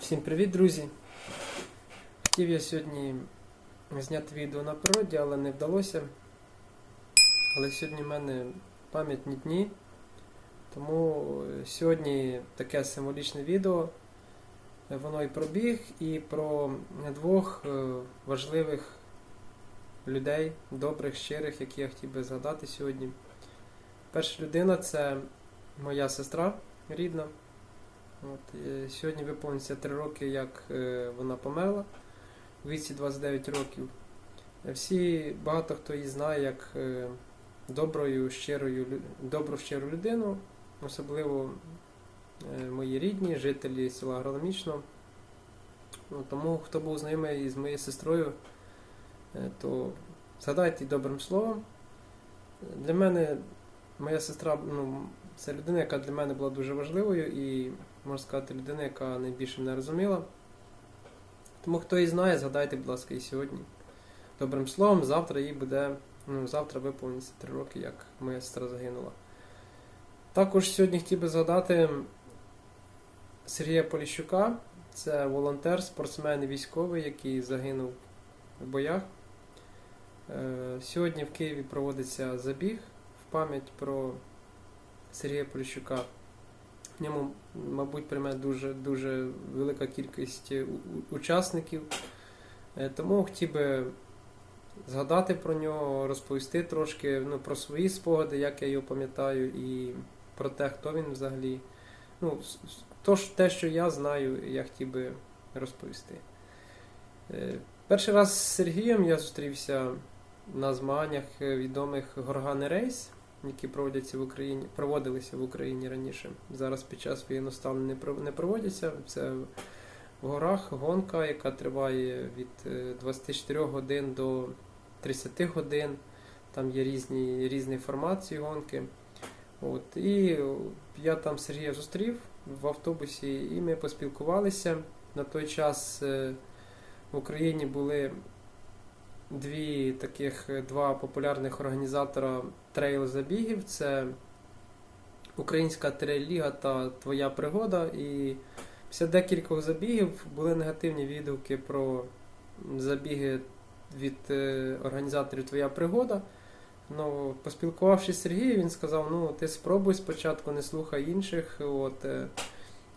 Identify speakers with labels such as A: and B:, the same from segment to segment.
A: Всім привіт, друзі! Хотів я сьогодні зняти відео на природі, але не вдалося. Але сьогодні в мене пам'ятні дні, тому е, сьогодні таке символічне відео. Воно і про біг, і про двох е, важливих людей, добрих, щирих, які я хотів би згадати сьогодні. Перша людина це моя сестра рідна. От, е, сьогодні виповниться 3 роки, як е, вона померла у віці 29 років. Е, Всі, багато хто її знає як доброю, щирою, добру щиру людину, особливо мої рідні, жителі села Агрономічно. Ну, тому хто був знайомий із моєю сестрою, то згадайте добрим словом. Для мене моя сестра ну, це людина, яка для мене була дуже важливою і, можна сказати, людина, яка найбільше мене розуміла. Тому хто її знає, згадайте, будь ласка, і сьогодні. Добрим словом, завтра їй буде, ну, завтра виповниться 3 роки, як моя сестра загинула. Також сьогодні хотів би згадати Сергія Поліщука. Це волонтер, спортсмен і військовий, який загинув в боях. Е, Сьогодні в Києві проводиться забіг в пам'ять про Сергія Поліщука. В ньому, мабуть, прийме дуже, дуже велика кількість у- учасників. Е, Тому хотів би згадати про нього, розповісти трошки ну, про свої спогади, як я його пам'ятаю, і про те, хто він взагалі. Ну, то, те, що я знаю, я хотів би розповісти. Е, Перший раз з Сергієм я зустрівся на змаганнях е, відомих Горгани Рейс, які проводяться в Україні, проводилися в Україні раніше. Зараз під час воєнного стану не проводяться. Це в горах гонка, яка триває від е, 24 годин до 30 годин. Там є різні, різний формат гонки. От. І я там Сергія зустрів в автобусі, і ми поспілкувалися. На той час е, в Україні були дві таких е, два популярних організатора трейл-забігів. Це Українська трейл-ліга та Твоя пригода. І після декількох забігів були негативні відгуки про забіги від е, організаторів Твоя пригода. Ну, поспілкувавшись з Сергієм, він сказав: ну, ти спробуй спочатку, не слухай інших. От, е,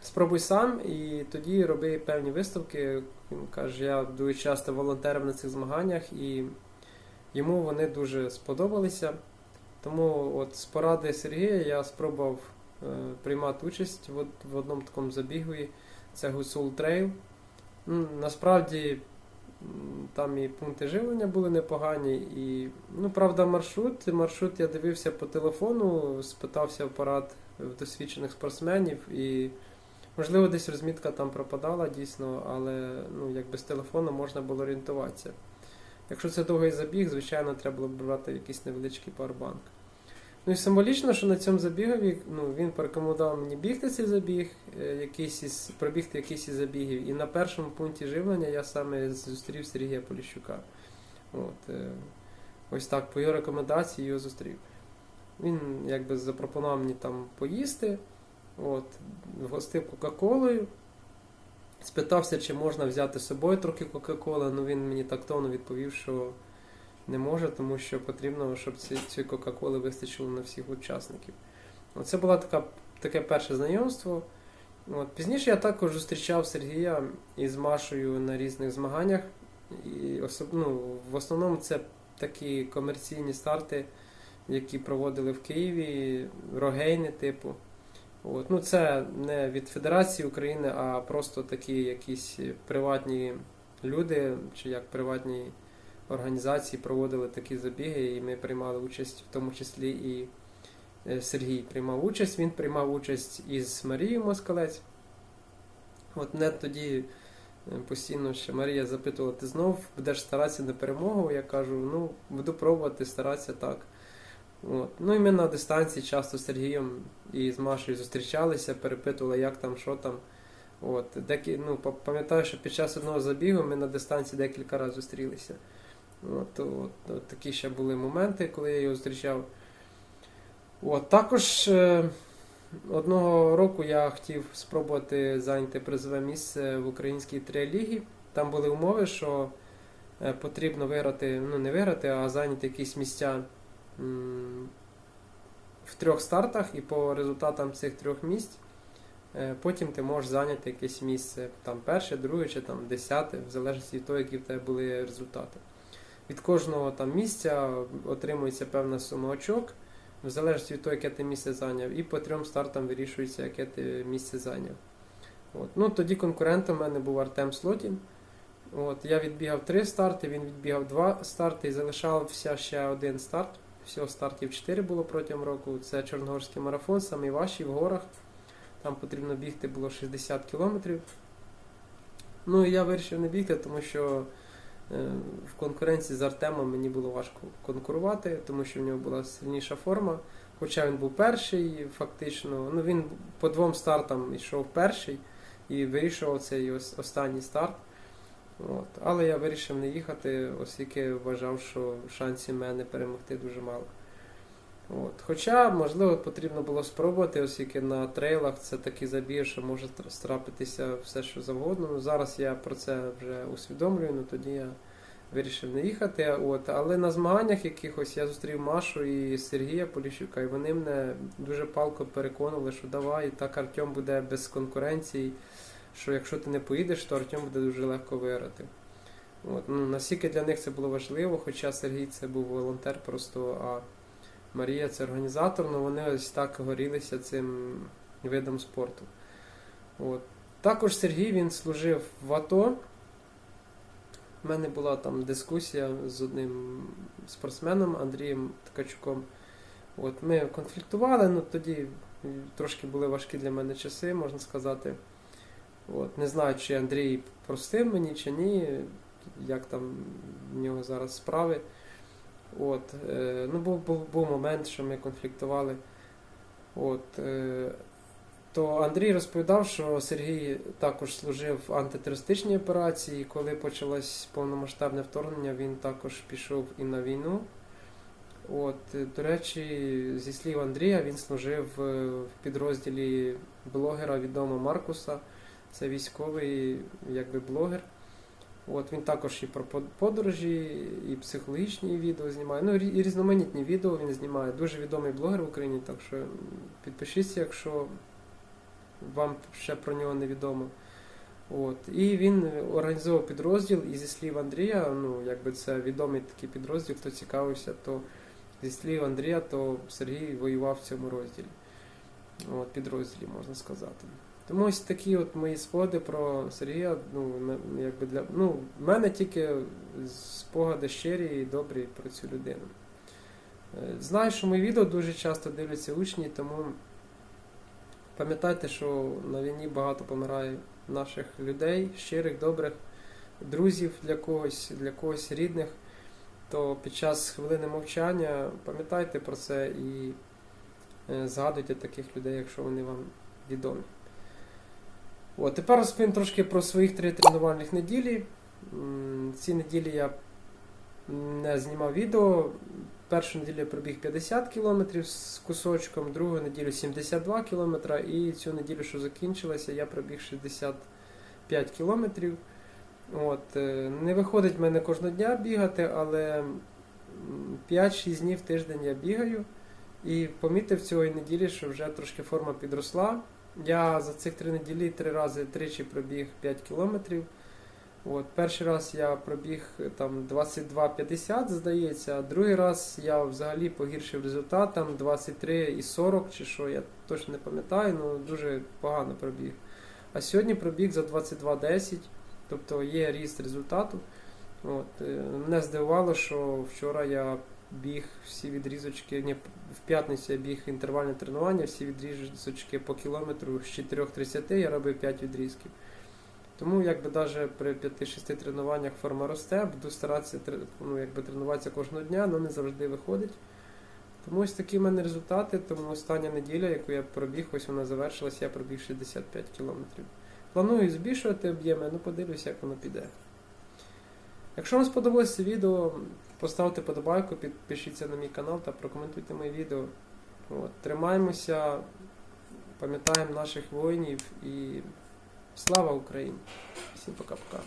A: спробуй сам і тоді роби певні виставки. Він каже, я дуже часто волонтером на цих змаганнях, і йому вони дуже сподобалися. Тому от з поради Сергія я спробував е, приймати участь в, в одному такому забігові. Це Гусул Трейл. Насправді там і пункти живлення були непогані. І, ну, правда, маршрут. Маршрут я дивився по телефону, спитався в порад в досвідчених спортсменів. І, можливо, десь розмітка там пропадала дійсно, але ну, як без телефону можна було орієнтуватися. Якщо це довгий забіг, звичайно, треба було б брати якийсь невеличкий пауербанк. Ну і символічно, що на цьому забігові ну, він порекомендував мені бігти цей забіг, е, якийсь із, пробігти якийсь із забігів. І на першому пункті живлення я саме зустрів Сергія Поліщука. От, е, ось так, по його рекомендації його зустрів. Він якби запропонував мені там поїсти, от, вгостив Кока-Колою. Спитався, чи можна взяти з собою трохи Кока-Коли, ну він мені тактовно відповів, що не може, тому що потрібно, щоб ці, цієї Кока-Коли вистачило на всіх учасників. Це було таке перше знайомство. От. Пізніше я також зустрічав Сергія із Машою на різних змаганнях. І особ... ну, в основному це такі комерційні старти, які проводили в Києві, рогейни типу. От. Ну, це не від Федерації України, а просто такі якісь приватні люди, чи як приватні організації проводили такі забіги, і ми приймали участь, в тому числі і е, Сергій приймав участь. Він приймав участь із Марією Москалець. От мене тоді е, постійно ще Марія запитувала, ти знов будеш старатися на перемогу? Я кажу, ну, буду пробувати старатися так. От. Ну і ми на дистанції часто з Сергієм і з Машею зустрічалися, перепитували, як там, що там. От. Декі, ну, пам'ятаю, що під час одного забігу ми на дистанції декілька разів зустрілися. От, от, от такі ще були моменти, коли я його зустрічав. От, також е, одного року я хотів спробувати зайняти призове місце в українській тріалігі. Там були умови, що е, потрібно виграти, ну не виграти, а зайняти якісь місця в трьох стартах, і по результатам цих трьох місць е, потім ти можеш зайняти якесь місце, там перше, друге чи там десяте, в залежності від того, які в тебе були результати. Від кожного там місця отримується певна сума очок, в залежності від того, яке ти місце зайняв, і по трьом стартам вирішується, яке ти місце зайняв. От. Ну, тоді конкурентом в мене був Артем Слотін. От, я відбігав три старти, він відбігав два старти і залишався ще один старт. Всього стартів 4 було протягом року. Це Чорногорський марафон, самий важчий в горах. Там потрібно бігти було 60 кілометрів. Ну і я вирішив не бігти, тому що е, в конкуренції з Артемом мені було важко конкурувати, тому що в нього була сильніша форма. Хоча він був перший, фактично. Ну він по двом стартам йшов перший і вирішував цей останній старт. От. Але я вирішив не їхати, оскільки вважав, що шансів мене перемогти дуже мало. От. Хоча, можливо, потрібно було спробувати, оскільки на трейлах це такий забіг, що може страпитися все, що завгодно. Ну, зараз я про це вже усвідомлюю, ну тоді я вирішив не їхати. От. Але на змаганнях якихось я зустрів Машу і Сергія Поліщука, і вони мене дуже палко переконували, що давай, так Артем буде без конкуренції що якщо ти не поїдеш, то Артем буде дуже легко виграти. От, ну, наскільки для них це було важливо, хоча Сергій це був волонтер просто, а Марія це організатор, ну вони ось так горілися цим видом спорту. От. Також Сергій він служив в АТО. У мене була там дискусія з одним спортсменом Андрієм Ткачуком. От, ми конфліктували, ну тоді трошки були важкі для мене часи, можна сказати. От, не знаю, чи Андрій простив мені, чи ні, як там в нього зараз справи. От, е, ну, був, був, був момент, що ми конфліктували. От, е, то Андрій розповідав, що Сергій також служив в антитерористичній операції. Коли почалось повномасштабне вторгнення, він також пішов і на війну. От, е, до речі, зі слів Андрія, він служив е, в підрозділі блогера відомого Маркуса. Це військовий якби блогер. От він також і про подорожі, і психологічні відео знімає. Ну, і різноманітні відео він знімає. Дуже відомий блогер в Україні, так що підпишіться, якщо вам ще про нього не відомо. От. І він організував підрозділ, і зі слів Андрія, ну, якби це відомий такий підрозділ, хто цікавився, то зі слів Андрія, то Сергій воював в цьому розділі. От, підрозділі, можна сказати. Тому ось такі от мої спогади про Сергія. Ну, якби для, ну, в мене тільки спогади щирі і добрі про цю людину. Е, Знаю, що мої відео дуже часто дивляться учні, тому пам'ятайте, що на війні багато помирає наших людей, щирих, добрих, друзів для когось, для когось рідних. То під час хвилини мовчання пам'ятайте про це і е, згадуйте таких людей, якщо вони вам відомі. От, тепер розповім трошки про своїх три тренувальних неділі. Ці неділі я не знімав відео. Першу неділю я пробіг 50 км з кусочком, другу неділю 72 км, і цю неділю, що закінчилася, я пробіг 65 км. От, е, не виходить в мене кожного дня бігати, але 5-6 днів в тиждень я бігаю. І помітив цієї неділі, що вже трошки форма підросла. Я за цих три неділі три рази тричі пробіг 5 кілометрів. От, перший раз я пробіг там 22,50, здається, а другий раз я взагалі погіршив результат, там 23,40 чи що, я точно не пам'ятаю, але дуже погано пробіг. А сьогодні пробіг за 22,10, тобто є ріст результату. От, е, мене здивувало, що вчора я біг всі відрізочки, ні, в п'ятницю я біг інтервальне тренування, всі відрізочки по кілометру з 4.30 я робив 5 відрізків. Тому якби навіть при 5-6 тренуваннях форма росте, буду старатися ну, якби, тренуватися кожного дня, але не завжди виходить. Тому ось такі в мене результати. Тому остання неділя, яку я пробіг, ось вона завершилась, я пробіг 65 кілометрів. Планую збільшувати об'єми, ну подивлюся, як воно піде. Якщо вам сподобалося відео, поставте подобайку, підпишіться на мій канал та прокоментуйте моє відео. От, тримаємося, пам'ятаємо наших воїнів і слава Україні! Всім пока-пока.